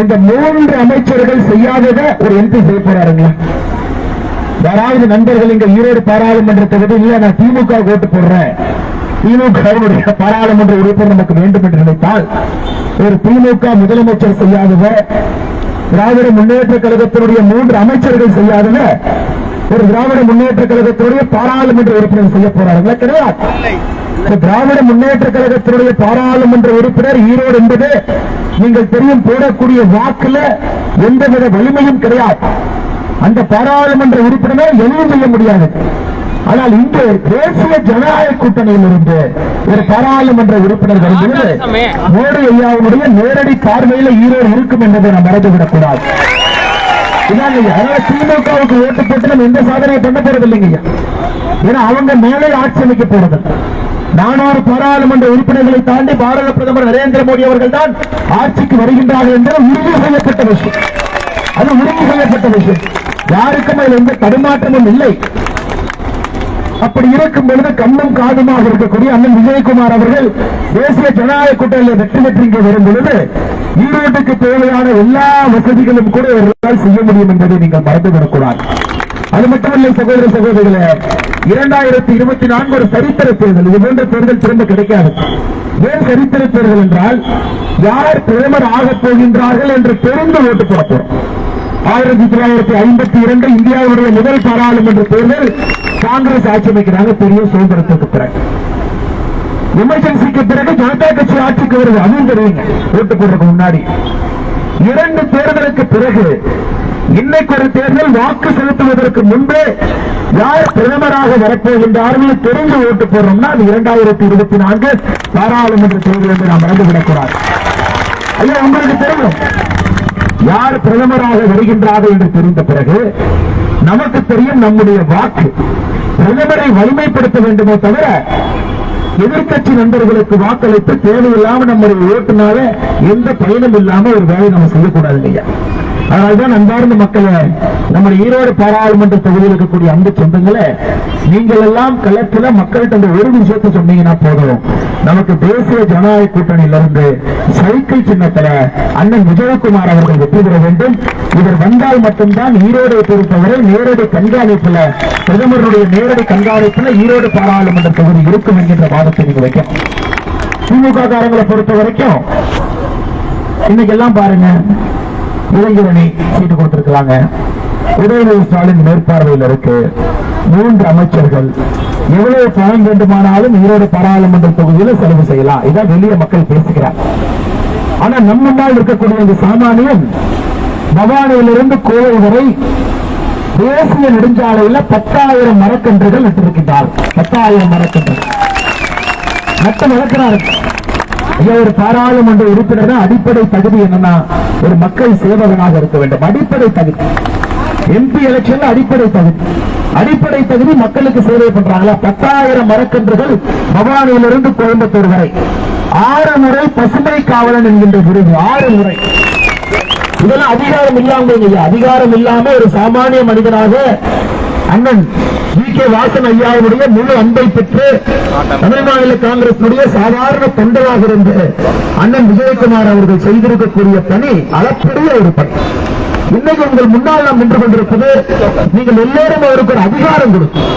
இந்த மூன்று அமைச்சர்கள் செய்யாதத ஒரு எம்பி செய்ய போறாருங்களா? யாராவது நண்பர்கள் இங்க ஈரோடு பாராளுமன்ற தொகுதியில் நான் திமுக ஓட்டு போடுறேன். திமுக பாராளுமன்ற உறுப்பினர் நமக்கு வேண்டும் என்று நினைத்தால் ஒரு திமுக முதலமைச்சர் செய்யாதத திராவிட முன்னேற்ற கழகத்தினுடைய மூன்று அமைச்சர்கள் செய்யாதத ஒரு திராவிட முன்னேற்ற கழகத்தினுடைய பாராளுமன்ற உறுப்பினர் செய்ய போறாருங்களா கிடையாது திராவிட முன்னேற்ற கழகத்தினுடைய பாராளுமன்ற உறுப்பினர் ஈரோடு என்பது நீங்கள் தெரியும் போடக்கூடிய வாக்குல எந்தவித வலிமையும் கிடையாது. அந்த பாராளுமன்ற உறுப்பினரை எதுவும் செய்ய முடியாது. ஆனால் இன்று தேசிய ஜனநாயக கூட்டணியில் இருந்து ஒரு பாராளுமன்ற உறுப்பினர் வரும்போது மோடி ஐயாவுடைய நேரடி பார்வையில் ஈரோடு இருக்கும் என்பதை நாம் மறந்துவிடக் கூடாது. அதனால திமுகவுக்கு ஓட்டு போட்டு நம்ம எந்த சாதனையை பண்ண போறது இல்லைங்க ஏன்னா அவங்க மேலே ஆட்சி அமைக்க போறது. நானூறு பாராளுமன்ற உறுப்பினர்களை தாண்டி பாரத பிரதமர் நரேந்திர மோடி அவர்கள் தான் ஆட்சிக்கு வருகின்றார்கள் என்பது உறுதி செய்யப்பட்ட விஷயம். அது உறுதி செய்யப்பட்ட விஷயம். யாருக்கும் அதில் எந்த தடுமாற்றமும் இல்லை. அப்படி இருக்கும் பொழுது கண்ணும் காதுமாக இருக்கக்கூடிய அண்ணன் விஜயகுமார் அவர்கள் தேசிய ஜனநாயக கூட்டணியில் வெற்றி பெற்று வரும் பொழுது ஈரோட்டுக்கு தேவையான எல்லா வசதிகளும் கூட இவர்களால் செய்ய முடியும் என்பதை நீங்கள் மறந்துவிடக்கூடாது. அது மட்டுமல்ல சகோதர சகோதரிகளே இரண்டாயிரத்தி இருபத்தி நான்கு ஒரு சரித்திர தேர்தல். இது போன்ற தேர்தல் திரும்ப கிடைக்காது. ஏன் சரித்திர தேர்தல் என்றால் யார் பிரதமர் ஆகப் போகின்றார்கள் என்று தெரிந்து ஓட்டு போட போறோம். ஆயிரத்தி தொள்ளாயிரத்தி ஐம்பத்தி இரண்டு இந்தியாவுடைய முதல் பாராளுமன்ற தேர்தல் காங்கிரஸ் ஆட்சி அமைக்கிறாங்க பெரிய சுதந்திரத்துக்கு பிறகு. எமர்ஜென்சிக்கு பிறகு ஜனதா கட்சி ஆட்சிக்கு வருது. அதுவும் தெரியுங்க ஓட்டு போடுறதுக்கு முன்னாடி. இரண்டு தேர்தலுக்கு பிறகு இன்னைக்கு ஒரு தேர்தல் வாக்கு செலுத்துவதற்கு முன்பே யார் பிரதமராக வரப்போகின்றார்கள் தெரிந்து ஓட்டு போடுறோம்னா அது இரண்டாயிரத்தி இருபத்தி நான்கு பாராளுமன்ற தேர்தல் என்று நாம் மறந்துவிடக்கூடாது ஐயா உங்களுக்கு தெரியும். யார் பிரதமராக வருகின்றார்கள் என்று தெரிந்த பிறகு நமக்கு தெரியும் நம்முடைய வாக்கு. பிரதமரை வலிமைப்படுத்த வேண்டுமே தவிர எதிர்க்கட்சி நண்பர்களுக்கு வாக்களித்து தேவையில்லாம நம்முடைய ஓட்டுனால எந்த பயனும் இல்லாம ஒரு வேலையை நம்ம செய்யக்கூடாது இல்லையா? அதனால்தான் அன்பார்ந்த மக்களை நம்ம ஈரோடு பாராளுமன்ற தொகுதியில் இருக்கக்கூடிய அன்பு சொந்தங்களை நீங்கள் எல்லாம் களத்துல மக்கள்கிட்ட அந்த ஒரு விஷயத்தை சொன்னீங்கன்னா போதும். நமக்கு தேசிய ஜனநாயக கூட்டணியில இருந்து சைக்கிள் சின்னத்துல அண்ணன் விஜயகுமார் அவர்கள் வெற்றி பெற வேண்டும். இவர் வந்தால் மட்டும்தான் ஈரோடை பொறுத்தவரை நேரடி கண்காணிப்புல பிரதமருடைய நேரடி கண்காணிப்புல ஈரோடு பாராளுமன்ற தொகுதி இருக்கும் என்கின்ற வாதத்தை நீங்க வைக்கணும் திமுக காரங்களை பொறுத்த வரைக்கும் இன்னைக்கு எல்லாம் பாருங்க இளைஞரணி சீட்டு கொடுத்திருக்கிறாங்க. உதயநிதி ஸ்டாலின் மேற்பார்வையில் இருக்கு. மூன்று அமைச்சர்கள். எவ்வளவு பணம் வேண்டுமானாலும் ஈரோடு பாராளுமன்ற தொகுதியில் செலவு செய்யலாம். இதான் வெளிய மக்கள் பேசுகிறார் ஆனா நம்ம நாள் இருக்கக்கூடிய இந்த சாமானியன் பவானியிலிருந்து கோவை வரை தேசிய நெடுஞ்சாலையில பத்தாயிரம் மரக்கன்றுகள் நட்டிருக்கின்றார் பத்தாயிரம் மரக்கன்றுகள். நட்டு வளர்க்கிறார் ஒரு பாராளுமன்ற உறுப்பினர் அடிப்படை தகுதி என்னன்னா ஒரு மக்கள் சேவகனாக இருக்க வேண்டும். அடிப்படை தகுதி. எம்பி எலெக்ஷன்ல அடிப்படை தகுதி. அடிப்படை தகுதி மக்களுக்கு சேவை பண்றாங்களா? பத்தாயிரம் மரக்கன்றுகள் பவானியிலிருந்து கோயம்புத்தூர் வரை. ஆறு முறை பசுமை காவலன் என்கின்ற விருது. ஆறு முறை. இதெல்லாம் அதிகாரம் இல்லாமல் அதிகாரம் இல்லாம ஒரு சாமானிய மனிதனாக அண்ணன் ஜி கே. வாசன் ஐயாவுடைய முழு அன்பை பெற்று தமிழ் மாநில காங்கிரசினுடைய சாதாரண தொண்டராக இருந்து அண்ணன் விஜயகுமார் அவர்கள் செய்திருக்கக்கூடிய பணி அளப்பரிய ஒரு பணி. இன்னைக்கு உங்கள் முன்னால் நாம் நின்று கொண்டிருப்பது நீங்கள் எல்லோரும் அவருக்கு ஒரு அதிகாரம் கொடுக்கும்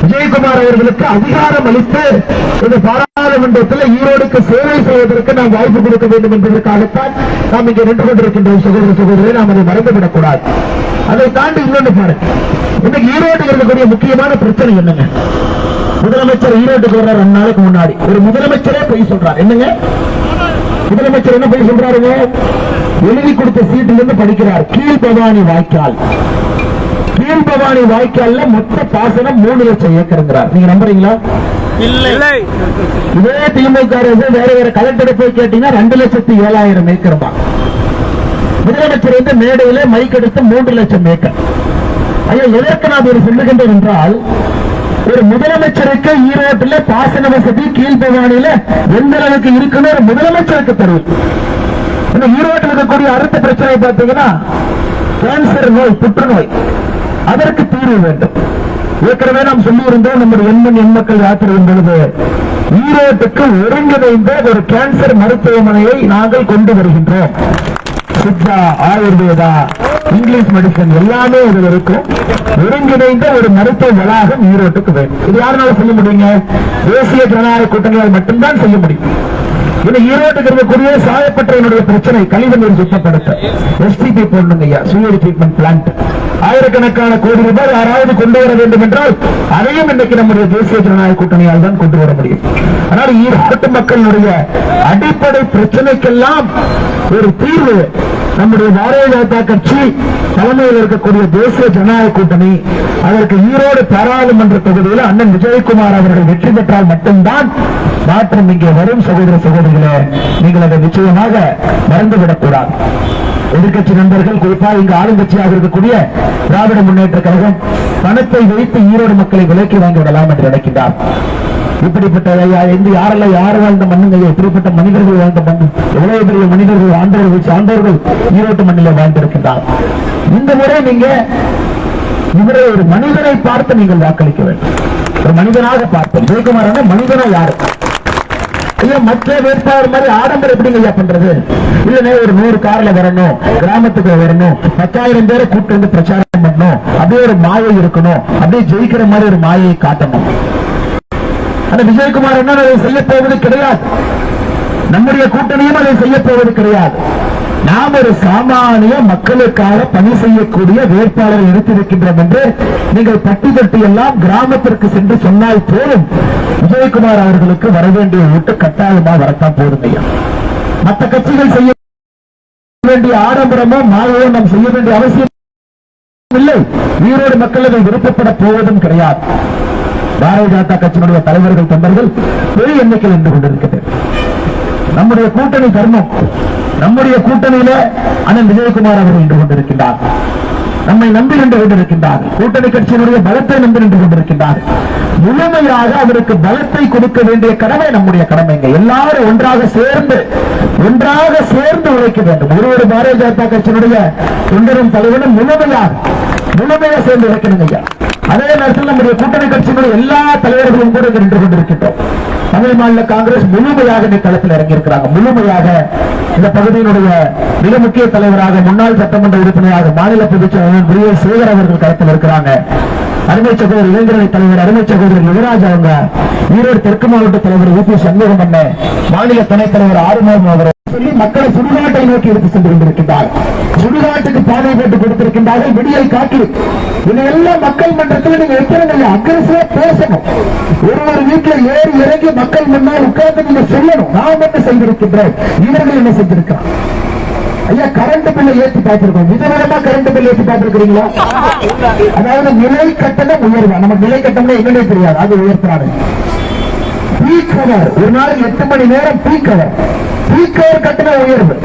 விஜயகுமார் அவர்களுக்கு அதிகாரம் அளித்து இந்த பாராளுமன்றத்தில் ஈரோடுக்கு சேவை வாய்ப்பு கொடுக்க வேண்டும் என்பதற்காகத்தான் நாம் இங்கே நின்று கொண்டிருக்கின்றோம் சகோதர சகோதரரை. நாம் அதை மறந்துவிடக் கூடாது அதை தாண்டி இன்னொன்று பாருங்க. இன்னைக்கு ஈரோட்டில் இருக்கக்கூடிய முக்கியமான பிரச்சனை என்னங்க? முதலமைச்சர் ஈரோட்டுக்கு வர்றார் ரெண்டு நாளைக்கு முன்னாடி. ஒரு முதலமைச்சரே போய் சொல்றார். என்னங்க? முதலமைச்சர் என்ன போய் சொல்றாருங்க? எழுதி கொடுத்த சீட்டில் இருந்து படிக்கிறார் கீழ்பவானி வாய்க்கால். கீழ்பவானி வாய்க்கால்ல மொத்த பாசனம் மூணு லட்சம் ஏக்கருங்கிறார். நீங்க நம்புறீங்களா? இல்லை. இதே திமுக அரசு வேற வேற கலெக்டர் போய் கேட்டீங்கன்னா ரெண்டு லட்சத்தி ஏழாயிரம் ஏக்கர் தான். முதலமைச்சர் வந்து மேடையில மைக் எடுத்து மூன்று லட்சம் ஏக்கர். ஐயா எதற்கு நான் ஒரு சொல்லுகின்றேன் என்றால் ஒரு முதலமைச்சருக்கு ஈரோட்டில் பாசன வசதி கீழ்பவானியில எந்த அளவுக்கு இருக்குன்னு ஒரு முதலமைச்சருக்கு தருவது இந்த ஈரோட்டில் இருக்கக்கூடிய அடுத்த பிரச்சனை பார்த்தீங்கன்னா கேன்சர் நோய் புற்றுநோய். அதற்கு தீர்வு வேண்டும். ஏற்கனவே நாம் சொல்லியிருந்தோம் நம்முடைய எண்மண் எண்மக்கள் யாத்திரை பொழுது ஈரோட்டுக்கு ஒருங்கிணைந்த ஒரு கேன்சர் மருத்துவமனையை நாங்கள் கொண்டு வருகின்றோம். சித்தா ஆயுர்வேதா இங்கிலீஷ் மெடிசன் எல்லாமே இதில் இருக்கும். ஒருங்கிணைந்த ஒரு மருத்துவ வளாகம் ஈரோட்டுக்கு வேணும் இது யாருனால செய்ய முடியுங்க? தேசிய ஜனநாயக கூட்டணியால் மட்டும்தான் செய்ய முடியும். இது ஈரோட்டுக்கு இருக்கக்கூடிய சாயப்பட்டவனுடைய பிரச்சனை கழிவு சுத்தப்படுத்த. எஸ்டிபி போடணுங்க ஐயா. சூழல் ட்ரீட்மெண்ட் பிளான்ட் ஆயிரக்கணக்கான கோடி ரூபாய் யாராவது கொண்டு வர வேண்டும் என்றால் அதையும் இன்னைக்கு நம்முடைய தேசிய ஜனநாயக கூட்டணியால் தான் கொண்டு வர முடியும். ஆனால் ஈரோட்டு மக்களுடைய அடிப்படை பிரச்சனைக்கெல்லாம் ஒரு தீர்வு நம்முடைய பாரதிய ஜனதா கட்சி தலைமையில் இருக்கக்கூடிய தேசிய ஜனநாயக கூட்டணி அதற்கு ஈரோடு பாராளுமன்ற தொகுதியில் அண்ணன் விஜயகுமார் அவர்கள் வெற்றி பெற்றால் மட்டும்தான் மாற்றம் இங்கே வரும் சகோதர சகோதரிகளே. நீங்கள் அதை நிச்சயமாக மறந்துவிடக்கூடாது எதிர்கட்சி நண்பர்கள் குறிப்பாக இங்கு ஆளுங்கட்சியாக இருக்கக்கூடிய திராவிட முன்னேற்ற கழகம் பணத்தை வைத்து ஈரோடு மக்களை விலைக்கு வாங்கி விடலாம் என்று நினைக்கின்றார். இப்படிப்பட்ட ஐயா, யாரெல்லாம் யார் வாழ்ந்த மண்ணுங்க இப்படிப்பட்ட மனிதர்கள் வாழ்ந்த மண் எவ்வளவு பெரிய மனிதர்கள் ஆண்டவர்கள் சார்ந்தவர்கள் ஈரோட்டு மண்ணிலே வாழ்ந்திருக்கின்றார். இந்த முறை நீங்க இவரை ஒரு மனிதனை பார்த்து நீங்கள் வாக்களிக்க வேண்டும். ஒரு மனிதனாக பார்ப்போம். ஜெயக்குமார் மனிதனா யாரு? ஐயா மற்ற வேட்பாளர் மாதிரி ஆடம்பரம் எப்படிங்க ஐயா பண்றது? இல்லனே ஒரு நூறு கார்ல வரணும் கிராமத்துக்கு வரணும் பத்தாயிரம் பேரை கூட்டு வந்து பிரச்சாரம் பண்ணணும் அப்படியே ஒரு மாயை இருக்கணும் அப்படியே ஜெயிக்கிற மாதிரி ஒரு மாயையை காட்டணும். அந்த விஜயகுமார் என்ன அதை செய்ய போவது கிடையாது. நம்முடைய கூட்டணியும் அதை செய்ய போவது கிடையாது. நாம் ஒரு சாமானிய மக்களுக்காக பணி செய்யக்கூடிய வேட்பாளரை எடுத்திருக்கின்றோம் என்று நீங்கள் பட்டி தட்டி எல்லாம் கிராமத்திற்கு சென்று சொன்னால் போதும். விஜயகுமார் அவர்களுக்கு வர வேண்டிய ஓட்டு கட்டாயமாக வரத்தான் போதும் ஐயா. மற்ற கட்சிகள் செய்ய வேண்டிய ஆடம்பரமோ மாயோ நாம் செய்ய வேண்டிய அவசியம் இல்லை. ஈரோடு மக்கள் அதை விருப்பப்பட போவதும் கிடையாது. பாரதிய ஜனதா கட்சியினுடைய தலைவர்கள் தொண்டர்கள் பெரிய எண்ணிக்கையில் நின்று கொண்டிருக்கிறது நம்முடைய கூட்டணி தர்மம் நம்முடைய கூட்டணியில அண்ணன் விஜயகுமார் அவர்கள் நின்று கொண்டிருக்கின்றார். நம்மை நம்பி நின்று கொண்டிருக்கின்றார். கூட்டணி கட்சியினுடைய பலத்தை நம்பி நின்று கொண்டிருக்கின்றார். முழுமையாக அவருக்கு பலத்தை கொடுக்க வேண்டிய கடமை நம்முடைய கடமைங்க எல்லாரும் ஒன்றாக சேர்ந்து ஒன்றாக சேர்ந்து உழைக்க வேண்டும். ஒரு ஒரு பாரதிய ஜனதா கட்சியினுடைய தொண்டரும் தலைவனும் முழுமையாக முழுமையாக சேர்ந்து உழைக்கணும் ஐயா. அதே நேரத்தில் நம்முடைய கூட்டணி கட்சியினுடைய எல்லா தலைவர்களும் கூட நின்று கொண்டிருக்கின்றோம். தமிழ் மாநில காங்கிரஸ் முழுமையாக இந்த களத்தில் இறங்கியிருக்கிறாங்க. முழுமையாக இந்த பகுதியினுடைய மிக முக்கிய தலைவராக முன்னாள் சட்டமன்ற உறுப்பினராக மாநில பொதுச்செயலாளர் வி. எஸ். சேகர் அவர்கள் களத்தில் இருக்கிறாங்க. அருமை சகோதரர் இளைஞரணி தலைவர் அருமை சகோதரர் யுவராஜ் அவங்க ஈரோடு தெற்கு மாவட்ட தலைவர் யூ பி. சண்முகம் மாநில துணைத் தலைவர் ஆறுமுகம் அவர் சொல்லி மக்களை சுடுகாட்டை நோக்கி எடுத்து சென்றிருந்திருக்கின்றார். சுடுகாட்டுக்கு பாதை போட்டு கொடுத்திருக்கின்றார்கள் விடியல் காற்று. இதையெல்லாம் மக்கள் மன்றத்தில் நீங்க எத்தனை அக்ரஸிவா பேசணும். ஒரு ஒரு வீட்டுல ஏறி இறங்கி மக்கள் முன்னால் உட்கார்ந்து நீங்க சொல்லணும் நாம் என்ன செய்திருக்கின்றோம்? இவர்கள் என்ன செஞ்சிருக்கிறார்? ஐயா கரண்ட் பில்லை ஏற்றி பார்த்திருக்கோம். விதவிதமா கரண்ட் பில் ஏற்றி பார்த்திருக்கிறீங்களா? அதாவது நிலை கட்டணம் உயர்வா. நம்ம நிலை கட்டணம் என்னன்னே தெரியாது. அது உயர்த்துறாங்க பீக் ஹவர் ஒரு நாளைக்கு எட்டு மணி நேரம் பீக் ஹவர் பீக் ஹவர் கட்டண உயர்வு.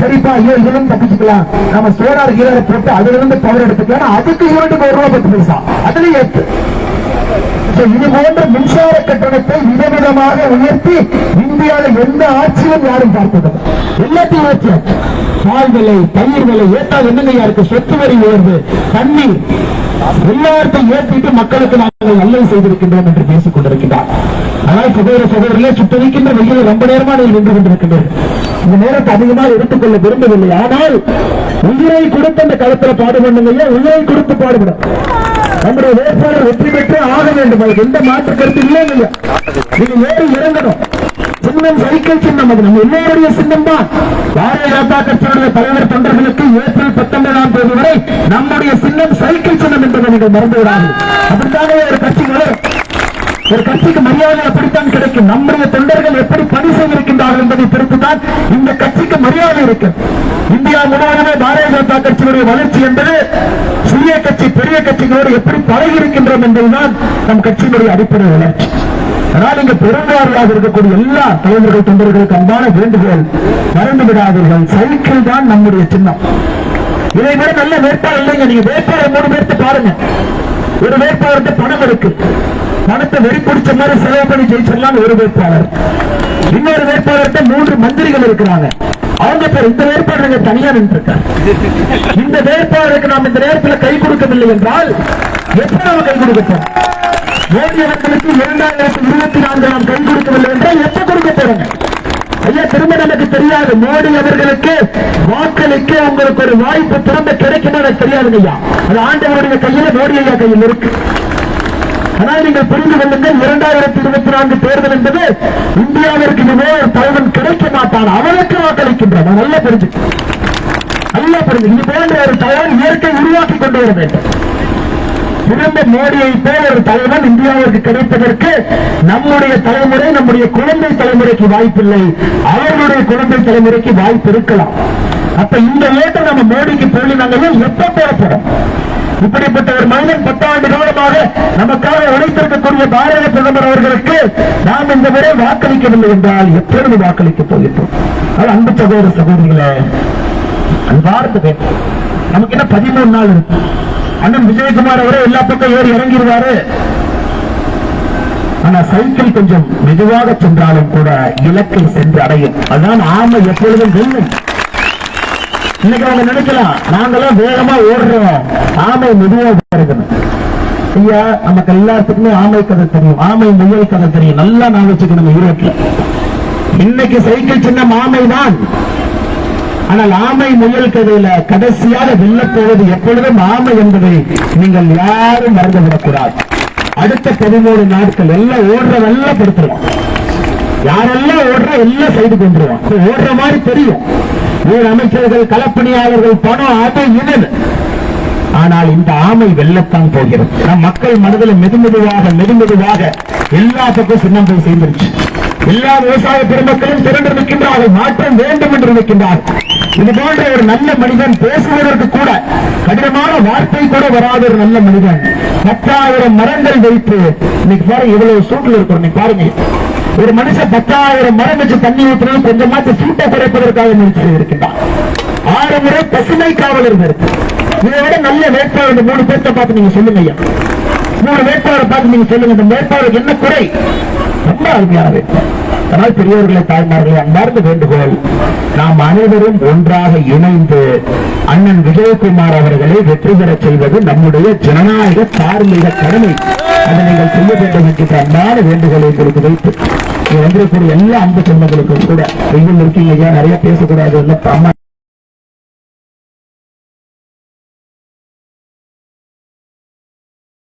சரிப்பா ஐயோ தப்பிச்சுக்கலாம். நம்ம சோலார் கீழே போட்டு அதுல இருந்து பவர் எடுத்துக்கலாம். அதுக்கு யூனிட்டுக்கு ஒரு ரூபாய் பத்து பைசா. அதுல ஏத்து. இது போன்ற மின்சார கட்டணத்தை விதவிதமாக உயர்த்தி இந்தியாவில் எந்த ஆட்சியும் யாரும் பார்த்தது எல்லாத்தையும் ஏற்றியாச்சு பால் விலை பயிர் விலை ஏற்றால் என்னங்க யாருக்கு சொத்து வரி உயர்வு தண்ணீர். எல்லாத்தையும் ஏற்றிட்டு மக்களுக்கு நாங்கள் நல்லது செய்திருக்கின்றோம் என்று பேசிக் கொண்டிருக்கின்றார். ஆனால் சகோதர சகோதரர்களே சுட்டரிக்கின்ற வெயில் ரொம்ப நேரமா நீங்கள் நின்று கொண்டிருக்கின்றேன் இந்த நேரத்தை அதிகமாக எடுத்துக்கொள்ள விரும்பவில்லை. ஆனால் உயிரை கொடுத்து அந்த களத்துல பாடுபடுங்க உயிரை கொடுத்து பாடுபடும். நம்முடைய வேட்பாளர் வெற்றி பெற்று ஆக வேண்டும். அதுக்கு எந்த மாற்று கருத்து இல்லை இல்லையா நீங்க ஏறி இறங்கணும். சின்னம் சைக்கிள் சின்னம். அது நம்ம எல்லோருடைய சின்னம் தான் பாரதிய ஜனதா கட்சியுடைய தலைவர் தொண்டர் வரை நம்முடைய சின்னம் சைக்கிள் சின்னம் என்பதை நீங்கள் மறந்து விடாது அப்படித்தானே ஒரு கட்சிகளே ஒரு கட்சிக்கு மரியாதை அப்படித்தான் கிடைக்கும்? நம்முடைய தொண்டர்கள் எப்படி பணி செய்திருக்கின்றார்கள் என்பதை பொறுத்துதான் இந்த கட்சிக்கு மரியாதை இருக்கு. இந்தியா முழுவதுமே பாரதிய ஜனதா கட்சியினுடைய வளர்ச்சி என்பது சிறிய கட்சி பெரிய கட்சிகளோடு எப்படி பழகி இருக்கின்றோம் என்பதுதான் நம் கட்சியினுடைய அடிப்படை வளர்ச்சி. அதனால் இங்க பெரும்பாலாக இருக்கக்கூடிய எல்லா தலைவர்கள் தொண்டர்களுக்கு அன்பான வேண்டுகோள் மறந்து விடாதீர்கள் சைக்கிள் தான் நம்முடைய சின்னம். இதை விட நல்ல வேட்பாளர் இல்லைங்க. நீங்க வேட்பாளர் மூணு பேர்த்து பாருங்க. ஒரு வேட்பாளருக்கு பணம் இருக்கு. பணத்தை வெறி பிடிச்ச மாதிரி செலவு பண்ணி ஜெயிச்சிடலாம் ஒரு வேட்பாளர் இன்னொரு வேட்பாளர்கிட்ட மூன்று மந்திரிகள் இருக்கிறாங்க. அவங்க பேர் இந்த வேட்பாளர் தனியா நின்று இந்த வேட்பாளருக்கு நாம் இந்த நேரத்தில் கை கொடுக்கவில்லை என்றால் எப்ப நாம கை கொடுக்கப்போம்? மோடி அவர்களுக்கு இரண்டாயிரத்தி இருபத்தி நான்கு நாம் கை கொடுக்கவில்லை என்றால் எப்ப கொடுக்க போறோங்க? ஐயா திரும்ப நமக்கு தெரியாது. மோடி அவர்களுக்கு வாக்களிக்க உங்களுக்கு ஒரு வாய்ப்பு திரும்ப கிடைக்குமா எனக்கு தெரியாதுங்க ஐயா. அது ஆண்டவருடைய கையில மோடி ஐயா கையில் இருக்கு. ஆனால் நீங்கள் புரிந்து கொள்ளுங்கள் இரண்டாயிரத்தி இருபத்தி நான்கு தேர்தல் என்பது இந்தியாவிற்கு இனிமே ஒரு தலைவன் கிடைக்க மாட்டான் அவனுக்கு வாக்களிக்கின்றான். நல்லா புரிஞ்சு நல்லா புரிஞ்சு இது போன்ற ஒரு தலைவன் இயற்கை உருவாக்கி கொண்டு வர வேண்டும். சிறந்த மோடியை போல ஒரு தலைவன் இந்தியாவிற்கு கிடைப்பதற்கு நம்முடைய தலைமுறை நம்முடைய குழந்தை தலைமுறைக்கு வாய்ப்பில்லை. அவர்களுடைய குழந்தை தலைமுறைக்கு வாய்ப்பு இருக்கலாம். அப்ப இந்த ஓட்டை நம்ம மோடிக்கு போலினாங்களும் எப்ப போட இப்படிப்பட்ட ஒரு மனிதன் பத்தாண்டு காலமாக நமக்காக உழைத்திருக்கக்கூடிய பாரத பிரதமர் அவர்களுக்கு நாம் இந்த முறை வாக்களிக்கவில்லை என்றால் எப்பொழுது வாக்களிக்கப் போகின்றோம்? அது அன்பு சகோதர சகோதரிகளை அன்பார்ந்து வேண்டும் நமக்கு என்ன பதிமூணு நாள் இருக்கு? அண்ணன் விஜயகுமார் அவரே எல்லா பக்கம் ஏறி இறங்கிடுவாரு. ஆனா சைக்கிள் கொஞ்சம் மெதுவாக சென்றாலும் கூட இலக்கை சென்று அடையும். அதான் ஆமை எப்பொழுதும் வெல்லும். இன்னைக்கு அவங்க நினைக்கலாம் நாங்களாம் வேகமா ஓடுறோம். ஆமை மெதுவா இருக்கணும் ஐயா நமக்கு எல்லாத்துக்குமே ஆமை கதை தெரியும். ஆமை முயல் கதை தெரியும். நல்லா நான் வச்சுக்கணும் ஈரோட்டில். இன்னைக்கு சைக்கிள் சின்ன ஆமை தான் ஆனால் ஆமை முயல் கதையில கடைசியாக வெல்லப் போவது எப்பொழுதும் ஆமை என்பதை நீங்கள் யாரும் மறந்துவிடக்கூடாது. அடுத்த பதிமூணு நாட்கள் எல்லாம் ஓடுறதெல்லாம் படுத்துருவோம் யாரெல்லாம் ஓடுற எல்லாம் சைடு கொண்டுருவான் ஓடுற மாதிரி தெரியும். ஊர் அமைச்சர்கள் களப்பணியாளர்கள் பணம் அது இது ஆனால் இந்த ஆமை வெல்லத்தான் போகிறது. நம் மக்கள் மனதில் மெதுமெதுவாக மெதுமெதுவாக எல்லா பக்கம் சின்னம் போய் சேர்ந்துருச்சு எல்லா விவசாய பெருமக்களும் திரண்டு நிற்கின்றார்கள் மாற்றம் வேண்டும் என்று நிற்கின்றார்கள் இது போன்ற ஒரு நல்ல மனிதன் பேசுவதற்கு கூட கடினமான வார்த்தை கூட வராத ஒரு நல்ல மனிதன் பத்தாயிரம் மரங்கள் வைத்து இன்னைக்கு பாருங்க இவ்வளவு சூட்டில் இருக்கிறோம் நீ பாருங்க. ஒரு மனுஷன் பத்தாயிரம் மரம் வச்சு தண்ணி ஊற்றுறது கொஞ்சமாச்சு சூட்டை குறைப்பதற்காக முயற்சி செய்திருக்கின்றான். ஆறு முறை பசுமை காவலர்கள் இருக்கு. இதை விட நல்ல வேட்பாளர் இந்த மூணு பேர்த்த பார்த்து நீங்க சொல்லுங்க ஐயா. மூணு வேட்பாளரை பார்த்து நீங்க சொல்லுங்க. இந்த வேட்பாளருக்கு என்ன குறை? ரொம்ப அருமையானது. அதனால் பெரியவர்களை தாய்மார்களை அன்பார்ந்த வேண்டுகோள் நாம் அனைவரும் ஒன்றாக இணைந்து அண்ணன் விஜயகுமார் அவர்களை வெற்றி பெறச் செய்வது நம்முடைய ஜனநாயக தார்மீக கடமை. அதை நீங்கள் செய்ய வேண்டும் என்கிற அன்பான வேண்டுகோளை உங்களுக்கு வைத்து வந்திருக்கக்கூடிய எல்லா அன்பு சொந்தங்களுக்கும் கூட நீங்கள் இருக்கீங்க நிறைய பேசக்கூடாது அம்மா